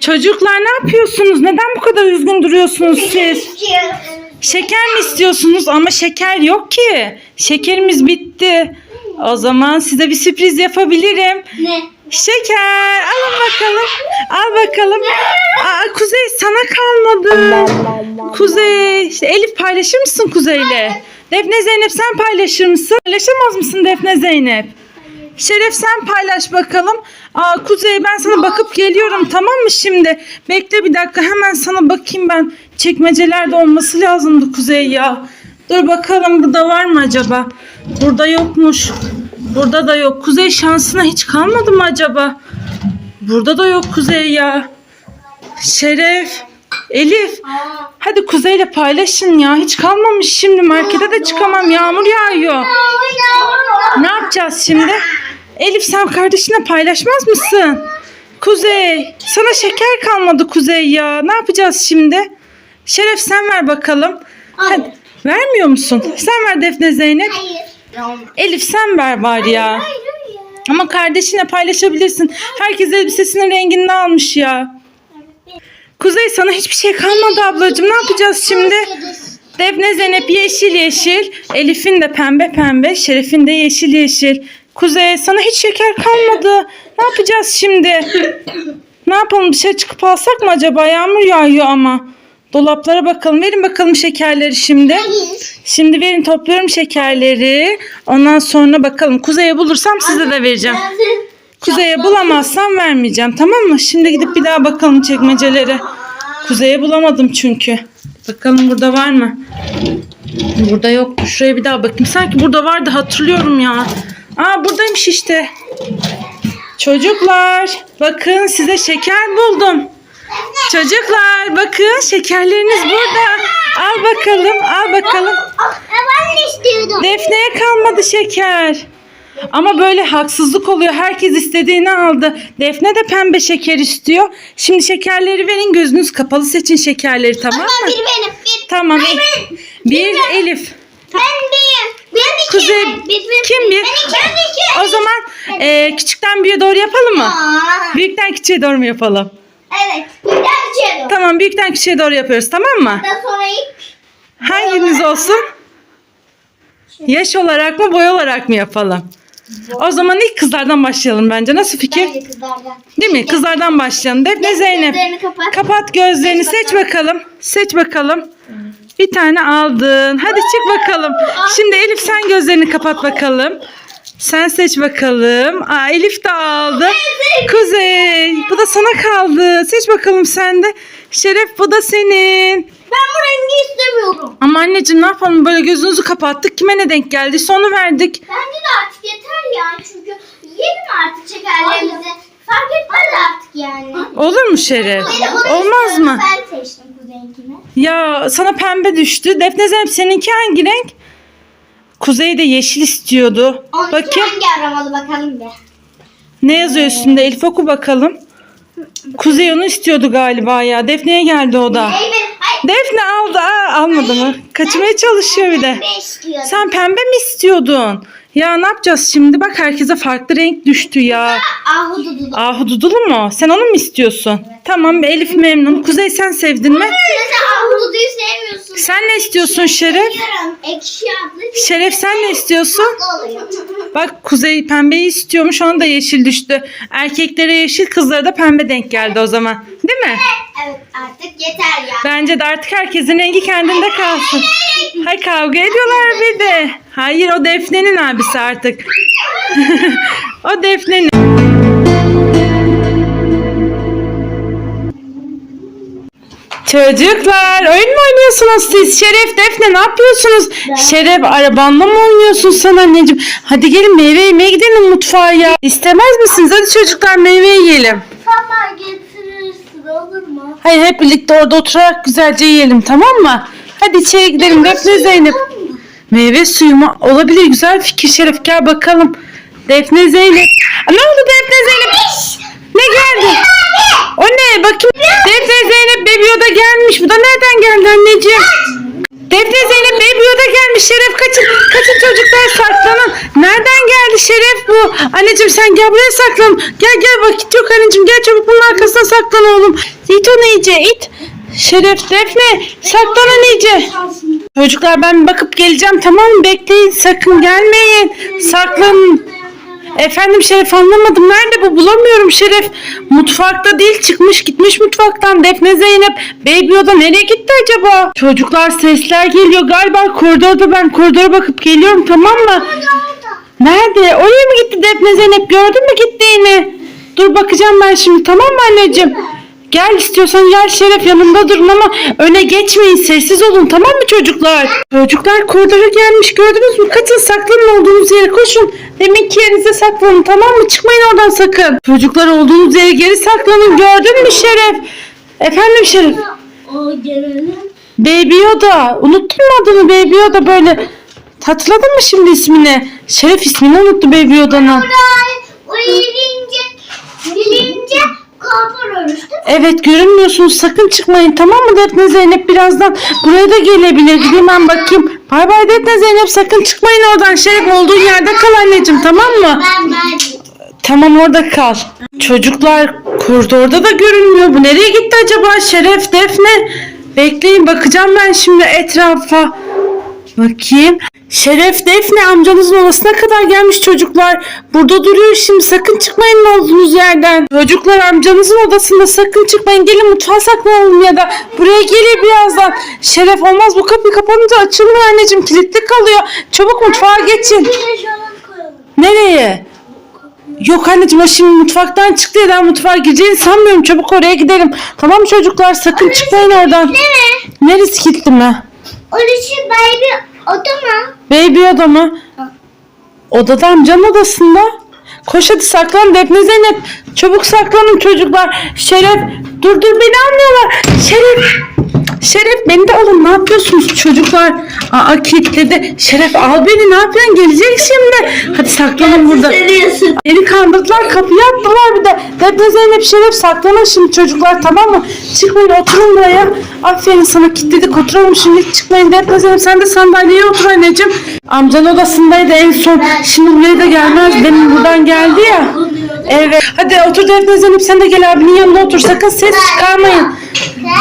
Çocuklar ne yapıyorsunuz? Neden bu kadar üzgün duruyorsunuz siz? Şeker mi istiyorsunuz? Ama şeker yok ki. Şekerimiz bitti. O zaman size bir sürpriz yapabilirim. Ne? Şeker. Alın bakalım. Al bakalım. Aa, Kuzey sana kalmadı. Kuzey. işte Elif paylaşır mısın Kuzey'le? Defne Zeynep sen paylaşır mısın? Paylaşamaz mısın Defne Zeynep? Şeref sen paylaş bakalım. Aa, Kuzey ben sana bakıp geliyorum tamam mı şimdi? Bekle bir dakika hemen sana bakayım ben. Çekmecelerde olması lazımdı Kuzey ya. Dur bakalım burada var mı acaba? Burada yokmuş. Burada da yok. Kuzey şansına hiç kalmadı mı acaba? Burada da yok Kuzey ya. Şeref. Elif. Hadi Kuzey'le paylaşın ya. Hiç kalmamış şimdi. Markete de çıkamam. Yağmur yağıyor. Ne yapacağız şimdi? Elif sen kardeşine paylaşmaz mısın? Kuzey, sana şeker kalmadı Kuzey ya. Ne yapacağız şimdi? Şeref sen ver bakalım. Hayır. Hadi. Vermiyor musun? Sen ver Defne Zeynep. Hayır. Elif sen ver bari ya. Hayır ya. Ama kardeşine paylaşabilirsin. Herkes elbisesinin rengini almış ya. Kuzey sana hiçbir şey kalmadı ablacığım. Ne yapacağız şimdi? Defne Zeynep yeşil yeşil. Elif'in de pembe pembe. Şeref'in de yeşil yeşil. Kuzey sana hiç şeker kalmadı. Ne yapacağız şimdi? Ne yapalım dışarı çıkıp alsak mı acaba? Yağmur yağıyor ama. Dolaplara bakalım. Verin bakalım şekerleri şimdi. Hayır. Şimdi verin topluyorum şekerleri. Ondan sonra bakalım. Kuzey'e bulursam size de vereceğim. Kuzey'e bulamazsam vermeyeceğim. Tamam mı? Şimdi gidip bir daha bakalım çekmecelere. Kuzey'e bulamadım çünkü. Bakalım burada var mı? Burada yok. Şuraya bir daha bakayım. Sanki burada vardı hatırlıyorum ya. Aa buradaymış işte. Çocuklar bakın size şeker buldum. Çocuklar bakın şekerleriniz burada. Al bakalım al bakalım. Ben de istiyordum. Defne'ye kalmadı şeker. Ama böyle haksızlık oluyor. Herkes istediğini aldı. Defne de pembe şeker istiyor. Şimdi şekerleri verin gözünüz kapalı seçin şekerleri tamam mı? Bir benim. Bir. Tamam. Hayır, ben. Bir Elif. Ben bir. Ben iki. Kuzey Bir, bir, kim bir? Ben iki. Ben iki. O zaman e, küçükten büyüğe doğru yapalım mı? Aa, Büyükten küçüğe doğru mu yapalım? Evet. Bir daha içiyordum. Tamam büyükten küçüğe doğru yapıyoruz tamam mı? Daha sonra ilk. Hanginiz olsun? Yaş olarak mı boy olarak mı yapalım? O zaman ilk kızlardan başlayalım bence. Nasıl fikir? Bence kızlardan. Değil mi? Kızlardan başlayalım. Defne Zeynep. Gözlerini kapat. Kapat gözlerini. Seç bakalım. Seç bakalım. Bir tane aldın. Hadi çık bakalım. Şimdi Elif sen gözlerini kapat bakalım. Sen seç bakalım. Aa, Elif de aldı. Kuzey. Bu da sana kaldı. Seç bakalım sen de. Şeref bu da senin. Ben bu rengi istemiyorum. Ama anneciğim ne yapalım böyle gözünüzü kapattık. Kime ne denk geldi? Sonu verdik. Bence de artık yeter ya. Çünkü yiyelim artık şekerlerimizi. Fark etmez artık yani. Olur mu Şeref? Benim bunu Olmaz mı? Ben seçtim kuzeyinkini. Ya sana pembe düştü. Defne Zeynep seninki hangi renk? Kuzey de yeşil istiyordu. Onunki Bakayım. hangi aramalı bakalım bir. Ne yazıyor üstünde? Elif oku bakalım. Kuzey onu istiyordu galiba ya. Defne'ye geldi o da. Hayır ben, hayır. Defne aldı. Aa, almadı mı? Kaçmaya çalışıyor bir de. İstiyordum. Sen pembe mi istiyordun? Ya ne yapacağız şimdi? Bak herkese farklı renk düştü ya. Ahududu. Ahududulu mu? Sen onu mu istiyorsun? Tamam Elif memnun. Kuzey sen sevdin mi? Sen ahududuyu sevmiyorsun. Sen ne istiyorsun Şeref? Biliyorum. Ekşi adlı Şeref sen ne istiyorsun? Bak Kuzey pembeyi istiyormuş ona da yeşil düştü. Erkeklere yeşil kızlara da pembe denk geldi o zaman. Değil mi? Evet artık yeter ya. Bence de artık herkesin rengi kendinde kalsın. Hay kavga ediyorlar bir de. Hayır o Defne'nin abisi artık. o Defne'nin. Çocuklar oyun mu oynuyorsunuz siz? Şeref Defne ne yapıyorsunuz? Şeref arabanla mı oynuyorsun sen anneciğim? Hadi gelin meyve yemeye gidelim mutfağa ya. İstemez misiniz? Hadi çocuklar meyve yiyelim. Sana getirirsin olur mu? Hayır hep birlikte orada oturarak güzelce yiyelim tamam mı? Hadi içeri gidelim Defne Zeynep. Meyve suyu mu? Olabilir güzel fikir Şeref gel bakalım. Defne Zeynep. Aa, Ne oldu Defne Zeynep? Ne geldi? O ne? Bakayım. Defne Zeynep Baby Yoda gelmiş. Bu da nereden geldi anneciğim? Defne Zeynep Baby Yoda gelmiş. Şeref kaçın. Kaçın çocuklar saklanın. Nereden geldi Şeref bu. Anneciğim sen gel buraya saklan. Gel gel vakit yok anneciğim. Gel çabuk bunun arkasına saklan oğlum. İt onu iyice it. Şeref Defne saklan iyice. Çocuklar ben bakıp geleceğim tamam mı? Bekleyin sakın gelmeyin. Saklanın. Efendim Şeref anlamadım. Nerede bu? Bulamıyorum Şeref. Mutfakta değil çıkmış gitmiş mutfaktan. Defne Zeynep. Baby Yoda nereye gitti acaba? Çocuklar sesler geliyor. Galiba koridorda ben koridora bakıp geliyorum tamam mı? Nerede? Oraya mı gitti Defne Zeynep? Gördün mü gittiğini? Dur bakacağım ben şimdi tamam mı anneciğim? Gel istiyorsan gel Şeref yanımda durun ama öne geçmeyin sessiz olun tamam mı çocuklar? Çocuklar koridora gelmiş gördünüz mü? Kaçın saklanın olduğunuz yere koşun. Deminki yerinize saklanın tamam mı? Çıkmayın oradan sakın. Çocuklar olduğunuz yere geri saklanın gördün mü Şeref? Efendim Şeref? O gelelim. Baby Yoda. Unuttun mu adını Baby Yoda böyle? Hatırladın mı şimdi ismini? Şeref ismini unuttu Baby Yoda'nın. Oray, o ilince, ilince kapır işte. Evet görünmüyorsunuz sakın çıkmayın tamam mı Defne Zeynep birazdan buraya da gelebilir gideyim ben bakayım. Bay bay Defne Zeynep sakın çıkmayın oradan Şeref olduğun yerde kal anneciğim tamam mı? Ben ben. Tamam orada kal. Çocuklar koridorda da görünmüyor bu nereye gitti acaba Şeref Defne? Bekleyin bakacağım ben şimdi etrafa. Bakayım. Şeref Defne amcanızın odasına kadar gelmiş çocuklar. Burada duruyor şimdi sakın çıkmayın olduğunuz yerden. Çocuklar amcanızın odasında sakın çıkmayın. Gelin mutfağa saklanalım ya da buraya gelir birazdan. Şeref olmaz bu kapı kapanınca açılmıyor anneciğim kilitli kalıyor. Çabuk mutfağa geçin. Nereye? Yok anneciğim o şimdi mutfaktan çıktı ya ben mutfağa gireceğini sanmıyorum. Çabuk oraya gidelim. Tamam çocuklar sakın çıkmayın oradan. Neresi kilitli mi? Orası baby oda mı? Baby oda mı? Odada amcanın odasında. Koş hadi saklan Defne Zeynep. Çabuk saklanın çocuklar. Şeref dur dur beni almıyorlar. Şeref. Şeref beni de alın ne yapıyorsunuz çocuklar? Aa kilitledi. Şeref al beni ne yapıyorsun gelecek şimdi. Hadi saklanın burada. Seviyorsun. Beni kandırdılar kapıyı attılar bir de. Defne Zeynep Şeref saklanın şimdi çocuklar tamam mı? Çıkmayın oturun buraya. Aferin sana kilitledik oturalım şimdi çıkmayın. Defne Zeynep sen de sandalyeye otur anneciğim. Amcanın odasındaydı en son. Şimdi buraya da gelmez. Demin buradan geldi ya. Evet. Hadi otur Defne Zeynep sen de gel abinin yanına otur. Sakın ses çıkarmayın.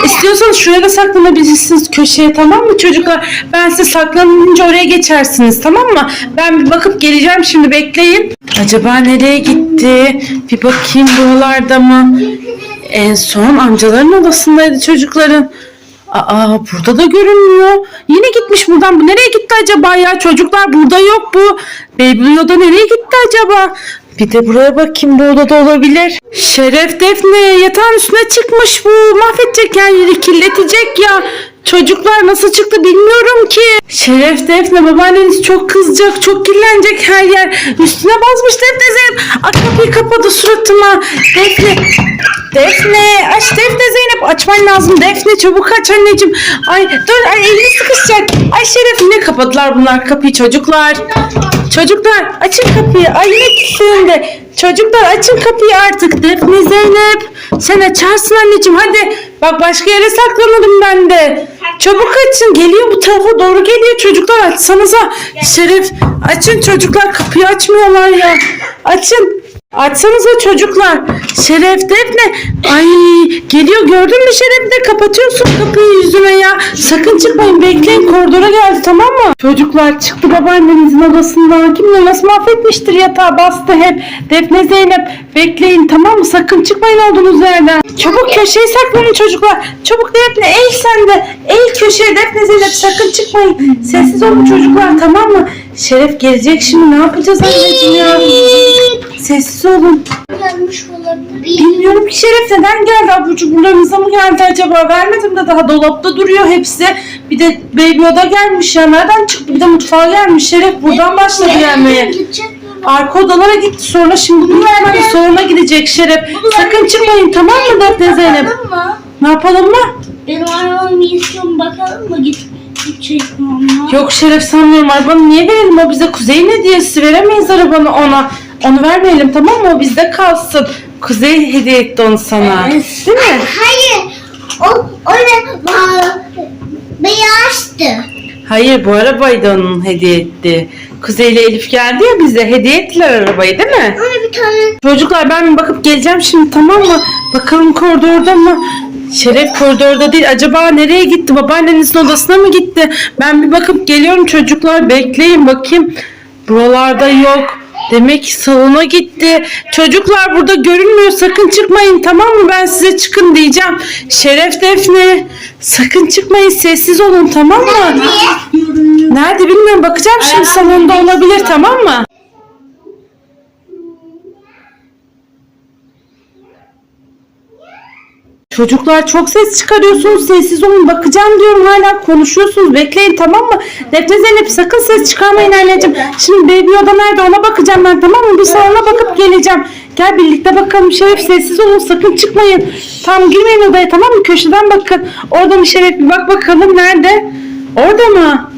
İstiyorsanız şuraya da saklanabilirsiniz köşeye tamam mı çocuklar? Ben size saklanınca oraya geçersiniz tamam mı? Ben bir bakıp geleceğim şimdi bekleyin. Acaba nereye gitti? Bir bakayım buralarda mı? En son amcaların odasındaydı çocukların. Aa burada da görünmüyor. Yine gitmiş buradan. Bu nereye gitti acaba ya? Çocuklar burada yok bu. Baby Yoda nereye gitti acaba? Bir de buraya bakayım bu odada olabilir. Şeref Defne yatağın üstüne çıkmış bu. Mahvedecek her yeri kirletecek ya. Çocuklar nasıl çıktı bilmiyorum ki. Şeref Defne babaanneniz çok kızacak. Çok kirlenecek her yer. Üstüne basmış Defne Zeynep. Ay kapıyı kapadı suratıma. Defne. Defne aç Defne Zeynep açman lazım Defne çabuk aç anneciğim ay dur ay elini sıkışacak ay Şeref yine kapadılar bunlar kapıyı çocuklar çocuklar açın kapıyı ay yine kilitlendi çocuklar açın kapıyı artık Defne Zeynep sen açarsın anneciğim hadi bak başka yere saklanırım ben de çabuk açın geliyor bu tarafa doğru geliyor. Çocuklar açsanıza. Şeref açın çocuklar kapıyı açmıyorlar ya. Açın Açsanıza çocuklar. Şeref Defne. Ay geliyor gördün mü Şeref de kapatıyorsun kapıyı yüzüme ya. Sakın çıkmayın bekleyin koridora geldi tamam mı? Çocuklar çıktı babaannenizin odasından. Kim bilir nasıl mahvetmiştir yatağı bastı hep. Defne Zeynep bekleyin tamam mı? Sakın çıkmayın olduğunuz yerden. Çabuk köşeye saklanın çocuklar. Çabuk Defne eğil sen de. Eğil köşeye Defne Zeynep sakın çıkmayın. Sessiz olun çocuklar tamam mı? Şeref gelecek şimdi ne yapacağız anneciğim ya? Sessiz olun. Gelmiş olabilir. Bilmiyorum ki Şeref neden geldi abur cuburlarınıza mı geldi acaba? Vermedim de daha dolapta duruyor hepsi. Bir de Baby Yoda gelmiş ya. Nereden çıktı? Bir de mutfağa gelmiş. Şeref buradan başladı gelmeye. Gidecek mi? Arka odalara gitti sonra şimdi bunu vermedi. Sonra gidecek Şeref. Sakın çıkmayın tamam mı Defne Zeynep? Bakalım mı? Ne yapalım mı? Benim arabamı misyon bakalım mı? Git, onlar? Yok Şeref sanmıyorum arabanı niye verelim o bize Kuzey'in hediyesi veremeyiz arabanı ona. Onu vermeyelim tamam mı o bizde kalsın. Kuzey hediye etti onu sana. Evet. Değil mi? Hayır. O, o ne? Beyazdı. Hayır bu arabayı da onun hediye etti. Kuzey ile Elif geldi ya bize hediye ettiler arabayı değil mi? Anne bir tane. Çocuklar ben bakıp geleceğim şimdi tamam mı? Bakalım koridorda mı? Şeref koridorda değil. Acaba nereye gitti? Babaannenizin odasına mı gitti? Ben bir bakıp geliyorum çocuklar. Bekleyin bakayım. Buralarda yok. Demek ki salona gitti. Çocuklar burada görünmüyor. Sakın çıkmayın tamam mı? Ben size çıkın diyeceğim. Şeref Defne. Sakın çıkmayın. Sessiz olun tamam mı? Nerede bilmiyorum. Bakacağım şimdi salonda olabilir tamam mı? Çocuklar çok ses çıkarıyorsunuz. Sessiz olun. Bakacağım diyorum hala konuşuyorsunuz. Bekleyin tamam mı? Defne Zeynep sakın ses çıkarmayın anneciğim. Şimdi baby oda nerede ona bakacağım ben tamam mı? Bir salona bakıp geleceğim. Gel birlikte bakalım Şeref sessiz olun sakın çıkmayın. Tamam girmeyin odaya tamam mı? Köşeden bakın. Orada mı Şeref bir bak bakalım nerede? Orada mı?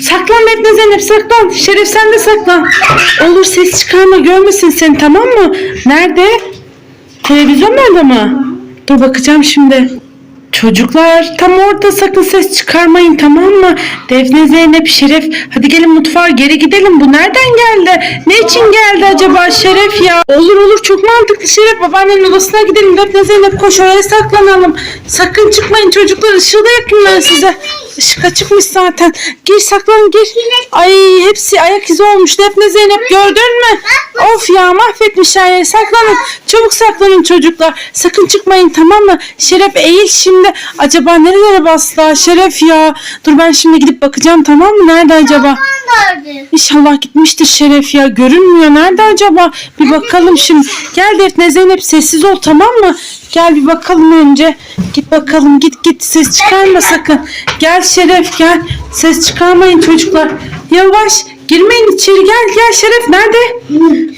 Saklan Defne Zeynep saklan. Şeref sen de saklan. Olur ses çıkarma görmesin seni tamam mı? Nerede? Televizyon nerede mı? Dur bakacağım şimdi. Çocuklar tam orada sakın ses çıkarmayın tamam mı? Defne Zeynep Şeref hadi gelin mutfağa geri gidelim. Bu nereden geldi? Ne için geldi acaba Şeref ya? Olur olur çok mantıklı Şeref babaannenin odasına gidelim. Defne Zeynep koş oraya saklanalım. Sakın çıkmayın çocuklar ışığı da yakın ben size. Işık açıkmış zaten. Gir saklan gir. Ay hepsi ayak izi olmuş Defne Zeynep gördün mü? Of ya mahvetmiş her. Saklanın. Çabuk saklanın çocuklar. Sakın çıkmayın tamam mı? Şeref eğil şimdi. Acaba nerelere bastılar Şeref ya? Dur ben şimdi gidip bakacağım tamam mı? Nerede acaba? Nerede? İnşallah gitmiştir Şeref ya. Görünmüyor. Nerede acaba? Bir bakalım şimdi. Gel Defne Zeynep sessiz ol tamam mı? Gel bir bakalım önce. Git bakalım git git ses çıkarma sakın. Gel Şeref gel. Ses çıkarmayın çocuklar. Yavaş girmeyin içeri gel gel Şeref nerede?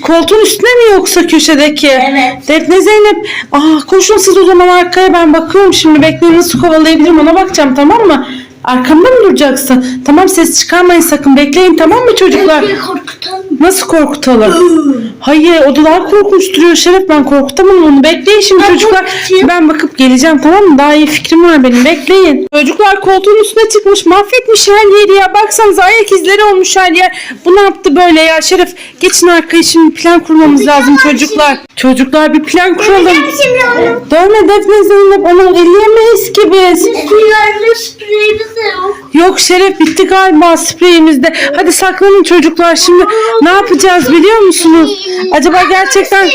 Koltuğun üstünde mi yoksa köşedeki? Evet. Defne Zeynep. Aa koşun siz o zaman arkaya ben bakıyorum şimdi bekleyin nasıl kovalayabilirim ona bakacağım tamam mı? Arkamda mı duracaksın? Tamam ses çıkarmayın sakın bekleyin tamam mı çocuklar? Bir korkutalım. Nasıl korkutalım? Hayır odalar korkunç duruyor Şeref ben korkutamam onu. Bekleyin şimdi çocuklar. korkutayım. Ben bakıp geleceğim tamam mı? Daha iyi fikrim var benim bekleyin. Çocuklar koltuğun üstüne çıkmış mahvetmiş her yeri ya. Baksanıza ayak izleri olmuş her yer. Bu ne yaptı böyle ya Şeref? Geçin arkaya şimdi plan kurmamız lazım çocuklar. Çocuklar bir plan kuralım. Şimdi onu. Dövme Defne Zeynep onu elleyemeyiz ki biz. Eskilerde spreyimiz de yok. Yok Şeref bitti galiba spreyimizde. Hadi saklanın çocuklar şimdi ne yapacağız biliyor musunuz? Acaba gerçekten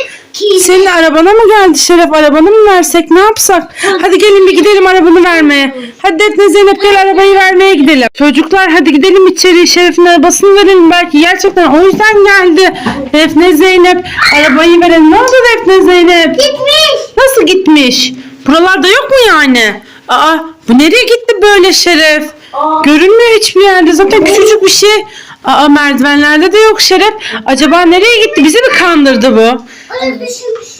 senin arabana mı geldi Şeref arabanı mı versek ne yapsak? Hadi gelin bir gidelim arabanı vermeye. Hadi Defne Zeynep gel arabayı vermeye gidelim. Çocuklar hadi gidelim içeri Şeref'in arabasını verelim belki gerçekten o yüzden geldi. Defne Zeynep arabayı verelim. Ne oldu Defne Zeynep? Gitmiş. Nasıl gitmiş? Buralarda yok mu yani? Aa bu nereye gitti böyle Şeref? Görünmüyor hiçbir yerde. Zaten küçücük bir şey. Aa merdivenlerde de yok Şeref. Acaba nereye gitti? Bizi mi kandırdı bu?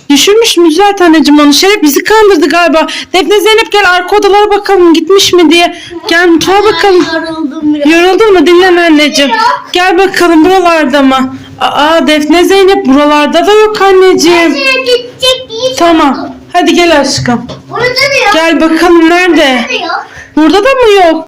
Düşürmüş. Mü zaten anneciğim onu? Şeref bizi kandırdı galiba. Defne Zeynep gel arka odalara bakalım gitmiş mi diye. Gel mutfağa bakalım. Yoruldum biraz. Yoruldun mu? Dinlen anneciğim. Gel bakalım buralarda mı? Aa Defne Zeynep buralarda da yok anneciğim. Gidecek. Tamam. Hadi gel aşkım. Burada da yok. Gel bakalım nerede? Burada da mı yok?